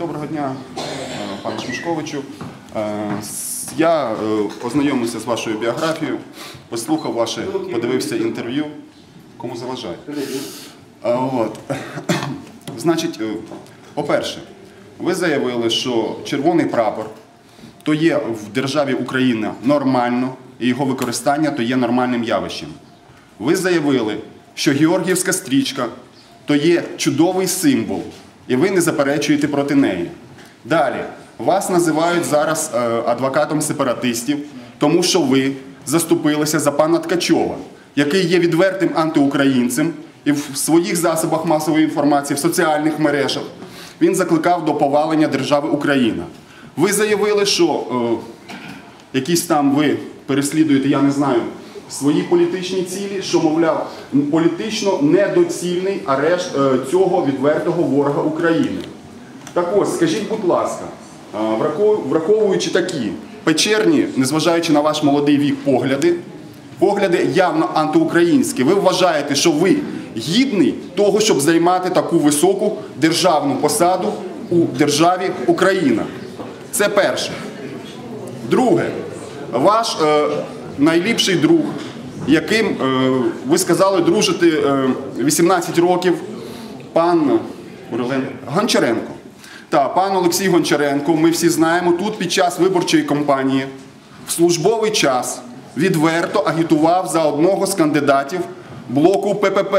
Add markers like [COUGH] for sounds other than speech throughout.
Доброго дня, е, пане Шмушковичу. Е, Я е, ознайомився з вашою біографією, послухав ваше, подивився інтерв'ю. Кому заважає? От. [COUGHS] Значить, по-перше, ви заявили, що червоний прапор то є в державі Україна нормально, і його використання то є нормальним явищем. Ви заявили, що Георгіївська стрічка то є чудовий символ, і ви не заперечуєте проти неї. Далі, вас називають зараз е, адвокатом сепаратистів, тому що ви заступилися за пана Ткачова, який є відвертим антиукраїнцем і в своїх засобах масової інформації, в соціальних мережах він закликав до повалення держави Україна. Ви заявили, що е, якісь там ви переслідуєте, я не знаю, свої політичні цілі, що, мовляв, політично недоцільний арешт е, цього відвертого ворога України. Так ось, скажіть, будь ласка, враховуючи такі печерні, незважаючи на ваш молодий вік, погляди, погляди явно антиукраїнські, ви вважаєте, що ви гідний того, щоб займати таку високу державну посаду у державі Україна? Це перше. Друге, ваш е, найліпший друг, яким е, ви сказали дружити е, 18 років, пан Гончаренко. Так, пан Олексій Гончаренко, ми всі знаємо, тут під час виборчої кампанії в службовий час відверто агітував за одного з кандидатів блоку ППП.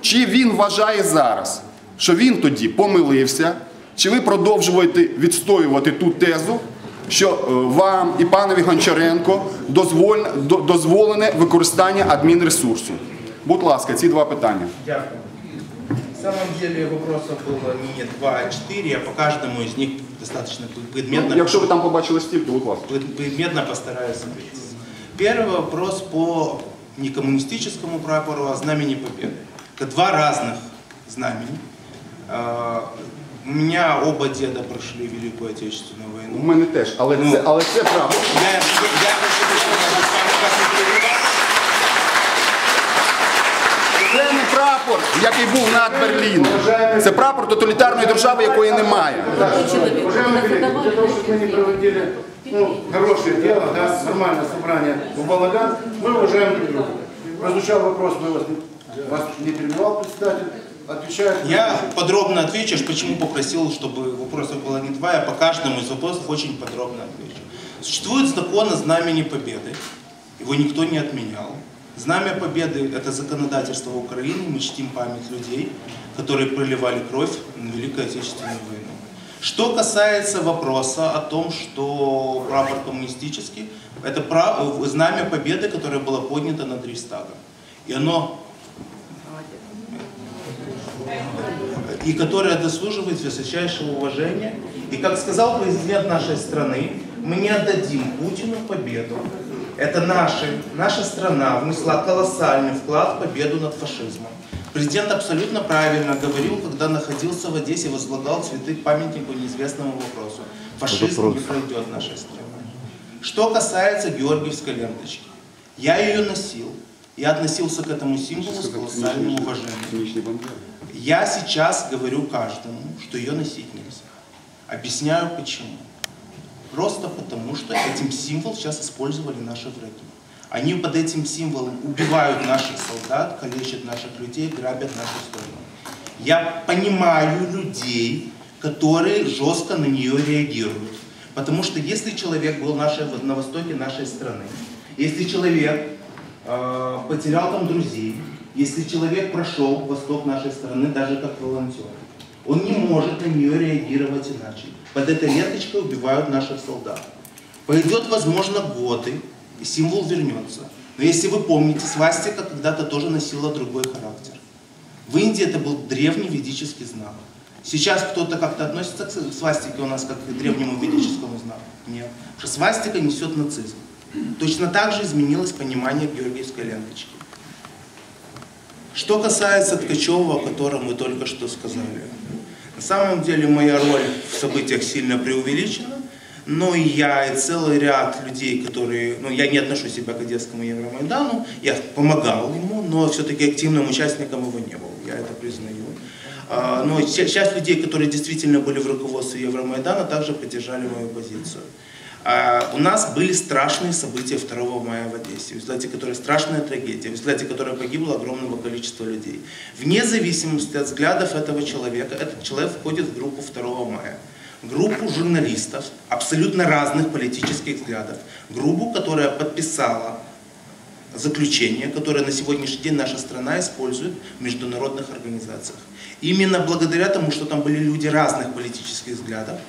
Чи він вважає зараз, що він тоді помилився, чи ви продовжуєте відстоювати ту тезу, що е, вам і панові Гончаренко дозволь- до- дозволене використання адмінресурсу? Будь ласка, ці два питання. Дякую. На самом деле вопросов было не два, а четыре, я по каждому из них достаточно предметно, Ну, якщо ви там побачили стільки, будь ласка. пред- предметно постараюсь ответить. Первый вопрос по не коммунистическому прапору, а знамени Победы. Это два разных знамени. А, У меня оба деда прошли Великую Отечественную У войну. мене теж, але це, але це правда. Я, я, я хочу сказать, что вас не прерывать. Це не прапор, який був над Берліном. Це прапор тоталітарної держави, якої немає. Уважаемые коллеги, для того, чтобы мы не проводили ну, хорошее дело, да, нормальное собрание в балаган, мы уважаем друг друга. Прозвучал вопрос, мы вас не, вас не перебивал председатель, отвечает. Я подробно отвечу, почему попросил, чтобы вопросов было не два, я по каждому из вопросов очень подробно отвечу. Существует закон о знамени Победы, его никто не отменял. Знамя Победы – это законодательство Украины, мы чтим память людей, которые проливали кровь на Великую Отечественную войну. Что касается вопроса о том, что прапор коммунистический, это знамя Победы, которое было поднято над Рейхстагом. И оно и которая заслуживает высочайшего уважения. И как сказал президент нашей страны, мы не отдадим Путину победу. Это наши, наша страна внесла колоссальный вклад в победу над фашизмом. Президент абсолютно правильно говорил, когда находился в Одессе, возлагал цветы к памятнику неизвестному вопросу. Фашизм не пройдет нашей страной. Что касается Георгиевской ленточки, я ее носил. Я относился к этому символу с колоссальным уважением. Я сейчас говорю каждому, что ее носить нельзя. Объясняю почему. Просто потому, что этим символ сейчас использовали наши враги. Они под этим символом убивают наших солдат, калечат наших людей, грабят нашу страну. Я понимаю людей, которые жестко на нее реагируют. Потому что если человек был нашей- на востоке нашей страны, если человек потерял там друзей, если человек прошел восток нашей страны даже как волонтер, он не может на нее реагировать иначе. Под этой ленточкой убивают наших солдат. Пойдет, возможно, годы, и символ вернется. Но если вы помните, свастика когда-то тоже носила другой характер. В Индии это был древний ведический знак. Сейчас кто-то как-то относится к свастике у нас как к древнему ведическому знаку. Нет. Что свастика несет нацизм. Точно так же изменилось понимание георгиевской ленточки. Что касается Ткачева, о котором мы только что сказали. На самом деле моя роль в событиях сильно преувеличена, но и я, и целый ряд людей, которые, ну я не отношу себя к Одесскому Евромайдану, я помогал ему, но все-таки активным участником его не был, я это признаю. А, Но ча- часть людей, которые действительно были в руководстве Евромайдана, также поддержали мою позицию. А, У нас были страшные события 2 мая в Одессе, в результате которой страшная трагедия, в результате которой погибло огромного количества людей. Вне зависимости от взглядов этого человека, этот человек входит в группу 2 мая. Группу журналистов абсолютно разных политических взглядов. Группу, которая подписала заключение, которое на сегодняшний день наша страна использует в международных организациях. Именно благодаря тому, что там были люди разных политических взглядов,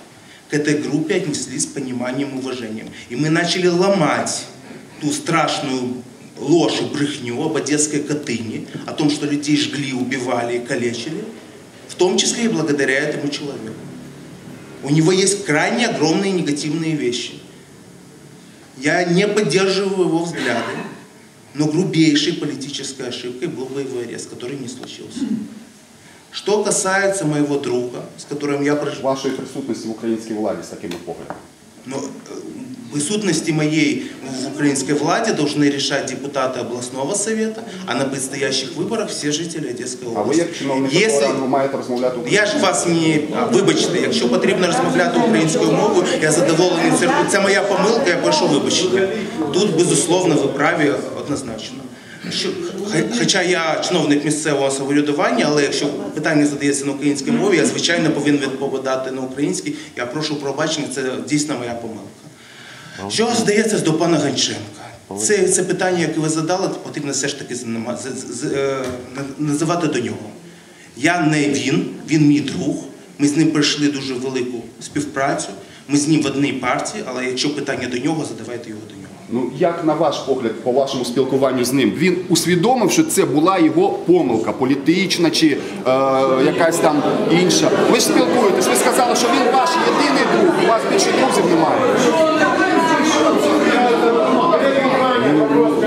к этой группе отнеслись с пониманием и уважением. И мы начали ломать ту страшную ложь и брехню об одесской Катыни, о том, что людей жгли, убивали и калечили, в том числе и благодаря этому человеку. У него есть крайне огромные негативные вещи. Я не поддерживаю его взгляды, но грубейшей политической ошибкой был бы его арест, который не случился. Что касается моего друга, с которым я прожил, Вашої присутності в українській владі з такими поглядами. но э, присутности моей в украинской власти должны решать депутаты областного совета, а на предстоящих выборах все жители Одесской А ви области. як чиновник Если- такого рангу маєте розмовляти Я ж вас не а, вибачте, якщо потрібно розмовляти українською мовою, я задоволений. Це, це моя помилка, я прошу вибачення. Тут, безусловно, ви праві однозначно. Що, хоча я чиновник місцевого самоврядування, але якщо питання задається на українській мові, я звичайно повинен відповідати на українській. Я прошу пробачення, це дійсно моя помилка. Що здається до пана Гонченка? Це, це питання, яке ви задали, потрібно все ж таки е, на- називати до нього. Я не він, він мій друг. Ми з ним пройшли дуже велику співпрацю. Ми з ним в одній партії, але якщо питання до нього, задавайте його до нього. Ну як на ваш погляд, по вашому спілкуванню з ним, він усвідомив, що це була його помилка, політична чи е, якась там інша. Ви ж спілкуєтесь, ви сказали, що він ваш єдиний друг, у вас більше друзів немає. Вопрос